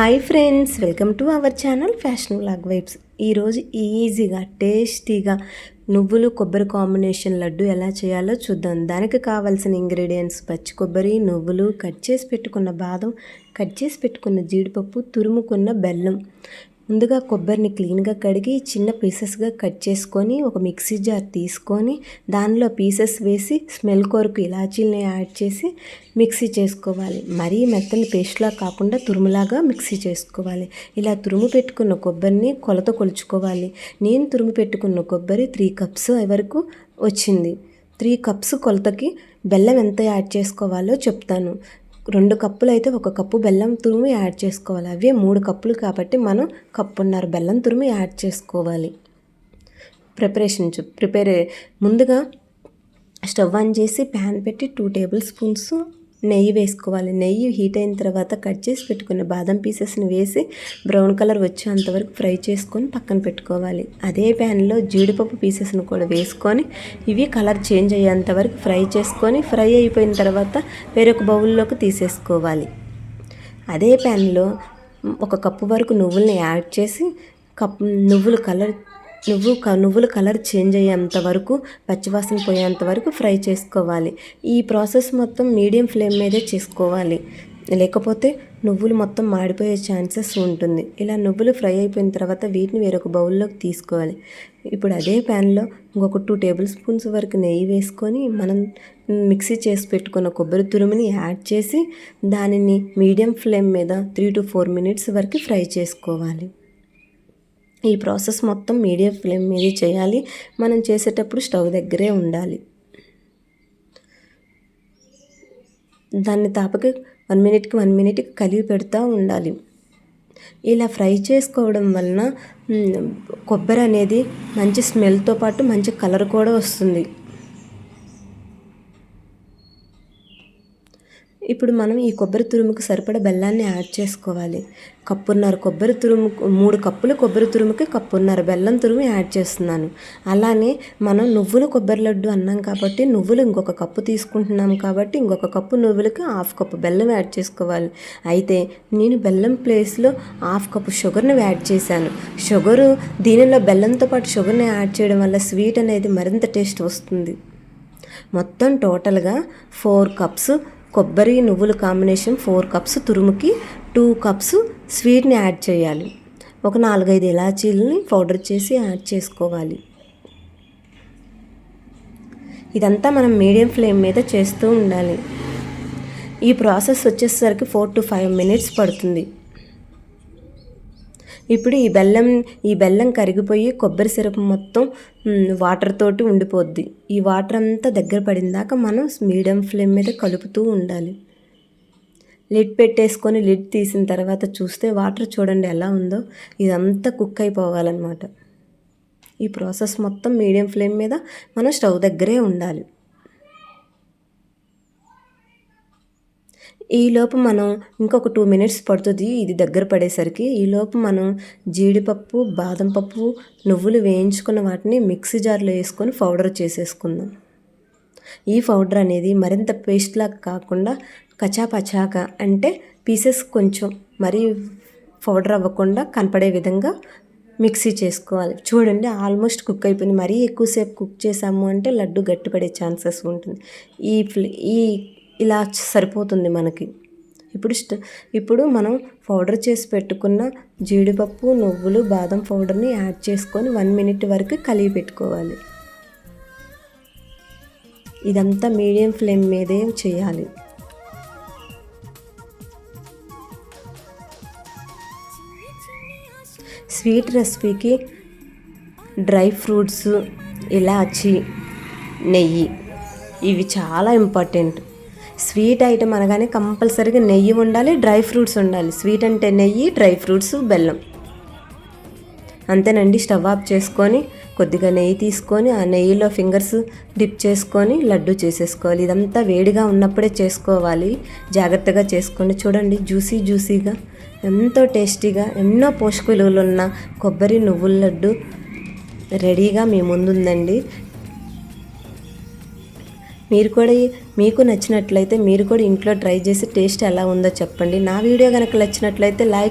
Hi friends welcome to our channel fashion blog vibes. ఈరోజు ఈజీగా టేస్టీగా నువ్వులు కొబ్బరి కాంబినేషన్ లడ్డు ఎలా చేయాలో చూద్దాం. దానికి కావాల్సిన ఇంగ్రీడియంట్స్ పచ్చి కొబ్బరి నువ్వులు కట్ చేసి పెట్టుకున్న బాదం కట్ చేసి పెట్టుకున్న జీడిపప్పు తురుముకున్న బెల్లం. ముందుగా కొబ్బరిని క్లీన్గా కడిగి చిన్న పీసెస్గా కట్ చేసుకొని ఒక మిక్సీ జార్ తీసుకొని దానిలో పీసెస్ వేసి స్మెల్ కొరకు ఇలాచీలని యాడ్ చేసి మిక్సీ చేసుకోవాలి. మరీ మెత్తని పేస్ట్లా కాకుండా తురుములాగా మిక్సీ చేసుకోవాలి. ఇలా తురుము పెట్టుకున్న కొబ్బరిని కొలత కొలుచుకోవాలి. నేను తురుము పెట్టుకున్న కొబ్బరి త్రీ కప్స్ వరకు వచ్చింది. త్రీ కప్స్ కొలతకి బెల్లం ఎంత యాడ్ చేసుకోవాలో చెప్తాను. రెండు కప్పులు అయితే ఒక కప్పు బెల్లం తురుము యాడ్ చేసుకోవాలి. అవే మూడు కప్పులు కాబట్టి మనం కప్పున్నర బెల్లం తురుము యాడ్ చేసుకోవాలి. ప్రిపరేషన్ చూ ప్రిపేర్ ముందుగా స్టవ్ ఆన్ చేసి ప్యాన్ పెట్టి టూ టేబుల్ స్పూన్స్ నెయ్యి వేసుకోవాలి. నెయ్యి హీట్ అయిన తర్వాత కట్ చేసి పెట్టుకున్న బాదం పీసెస్ని వేసి బ్రౌన్ కలర్ వచ్చేంతవరకు ఫ్రై చేసుకొని పక్కన పెట్టుకోవాలి. అదే ప్యాన్లో జీడిపప్పు పీసెస్ని కూడా వేసుకొని ఇవి కలర్ చేంజ్ అయ్యేంత వరకు ఫ్రై చేసుకొని ఫ్రై అయిపోయిన తర్వాత వేరొక బౌల్లోకి తీసేసుకోవాలి. అదే ప్యాన్లో ఒక కప్పు వరకు నువ్వుల్ని యాడ్ చేసి కప్ నువ్వులు కలర్ నువ్వు నువ్వుల కలర్ చేంజ్ అయ్యేంత వరకు పచ్చివాసన పోయేంత వరకు ఫ్రై చేసుకోవాలి. ఈ ప్రాసెస్ మొత్తం మీడియం ఫ్లేమ్ మీదే చేసుకోవాలి. లేకపోతే నువ్వులు మొత్తం మాడిపోయే ఛాన్సెస్ ఉంటుంది. ఇలా నువ్వులు ఫ్రై అయిపోయిన తర్వాత వీటిని వేరొక బౌల్లోకి తీసుకోవాలి. ఇప్పుడు అదే ప్యాన్లో ఇంకొక టూ టేబుల్ స్పూన్స్ వరకు నెయ్యి వేసుకొని మనం మిక్సీ చేసి పెట్టుకున్న కొబ్బరి తురుముని యాడ్ చేసి దానిని మీడియం ఫ్లేమ్ మీద త్రీ టు ఫోర్ మినిట్స్ వరకు ఫ్రై చేసుకోవాలి. ఈ ప్రాసెస్ మొత్తం మీడియం ఫ్లేమ్ మీద చేయాలి. మనం చేసేటప్పుడు స్టవ్ దగ్గరే ఉండాలి. దాన్ని తాపకి వన్ మినిట్కి వన్ మినిట్కి కలిపి పెడుతూ ఉండాలి. ఇలా ఫ్రై చేసుకోవడం వలన కొబ్బరి అనేది మంచి స్మెల్తో పాటు మంచి కలర్ కూడా వస్తుంది. ఇప్పుడు మనం ఈ కొబ్బరి తురుముకు సరిపడ బెల్లాన్ని యాడ్ చేసుకోవాలి. కప్పున్నర కొబ్బరి తురుము మూడు కప్పులు కొబ్బరి తురుముకి కప్పున్నర బెల్లం తురుము యాడ్ చేస్తున్నాను. అలానే మనం నువ్వులు కొబ్బరి లడ్డు అన్నాం కాబట్టి నువ్వులు ఇంకొక కప్పు తీసుకుంటున్నాం కాబట్టి ఇంకొక కప్పు నువ్వులకి హాఫ్ కప్పు బెల్లం యాడ్ చేసుకోవాలి. అయితే నేను బెల్లం ప్లేస్లో హాఫ్ కప్పు షుగర్ని యాడ్ చేశాను. షుగరు దీనిలో బెల్లంతో పాటు షుగర్ని యాడ్ చేయడం వల్ల స్వీట్ అనేది మరింత టేస్ట్ వస్తుంది. మొత్తం టోటల్గా ఫోర్ కప్స్ కొబ్బరి నువ్వుల కాంబినేషన్ ఫోర్ కప్స్ తురుముకి టూ కప్స్ స్వీట్ని యాడ్ చేయాలి. ఒక నాలుగైదు ఇలాచీలని పౌడర్ చేసి యాడ్ చేసుకోవాలి. ఇదంతా మనం మీడియం ఫ్లేమ్ మీద చేస్తూ ఉండాలి. ఈ ప్రాసెస్ వచ్చేసరికి ఫోర్ టు ఫైవ్ మినిట్స్ పడుతుంది. ఇప్పుడు ఈ బెల్లం ఈ బెల్లం కరిగిపోయి కొబ్బరి సిరప్ మొత్తం వాటర్ తోటి ఉండిపోద్ది. ఈ వాటర్ అంతా దగ్గర పడిందాక మనం మీడియం ఫ్లేమ్ మీద కలుపుతూ ఉండాలి. లిడ్ పెట్టేసుకొని లిడ్ తీసిన తర్వాత చూస్తే వాటర్ చూడండి ఎలా ఉందో ఇదంతా కుక్ అయిపోవాలన్నమాట. ఈ ప్రాసెస్ మొత్తం మీడియం ఫ్లేమ్ మీద మనం స్టవ్ దగ్గరే ఉండాలి. ఈలోపు మనం ఇంకొక టూ మినిట్స్ పడుతుంది. ఇది దగ్గర పడేసరికి ఈలోపు మనం జీడిపప్పు బాదం పప్పు నువ్వులు వేయించుకున్న వాటిని మిక్సీ జార్లో వేసుకొని పౌడర్ చేసేసుకుందాం. ఈ పౌడర్ అనేది మరింత పేస్ట్లా కాకుండా కచాపచాగా అంటే పీసెస్ కొంచెం మరీ పౌడర్ అవ్వకుండా కనపడే విధంగా మిక్సీ చేసుకోవాలి. చూడండి ఆల్మోస్ట్ కుక్ అయిపోయింది. మరీ ఎక్కువసేపు కుక్ చేసాము అంటే లడ్డు గట్టిపడే ఛాన్సెస్ ఉంటుంది. ఈ ఈ ఇలా సరిపోతుంది మనకి. ఇప్పుడు ఇప్పుడు మనం పౌడర్ చేసి పెట్టుకున్న జీడిపప్పు నువ్వులు బాదం పౌడర్ని యాడ్ చేసుకొని వన్ మినిట్ వరకు కలిగి పెట్టుకోవాలి. ఇదంతా మీడియం ఫ్లేమ్ మీదే చేయాలి. స్వీట్ రెసిపీకి డ్రై ఫ్రూట్స్ ఇలాచి నెయ్యి ఇవి చాలా ఇంపార్టెంట్. స్వీట్ ఐటమ్ అనగానే కంపల్సరీగా నెయ్యి ఉండాలి డ్రై ఫ్రూట్స్ ఉండాలి. స్వీట్ అంటే నెయ్యి డ్రై ఫ్రూట్స్ బెల్లం. అంతేనండి స్టవ్ ఆఫ్ చేసుకొని కొద్దిగా నెయ్యి తీసుకొని ఆ నెయ్యిలో ఫింగర్స్ డిప్ చేసుకొని లడ్డు చేసేసుకోవాలి. ఇదంతా వేడిగా ఉన్నప్పుడే చేసుకోవాలి. జాగ్రత్తగా చేసుకోండి. చూడండి జ్యూసీ జ్యూసీగా ఎంతో టేస్టీగా ఎన్నో పోషక విలువలు ఉన్న కొబ్బరి నువ్వుల లడ్డు రెడీగా మీ ముందుందండి. మీరు కూడా మీకు నచ్చినట్లయితే మీరు కూడా ఇంట్లో ట్రై చేసి టేస్ట్ ఎలా ఉందో చెప్పండి. నా వీడియో కనుక నచ్చినట్లయితే లైక్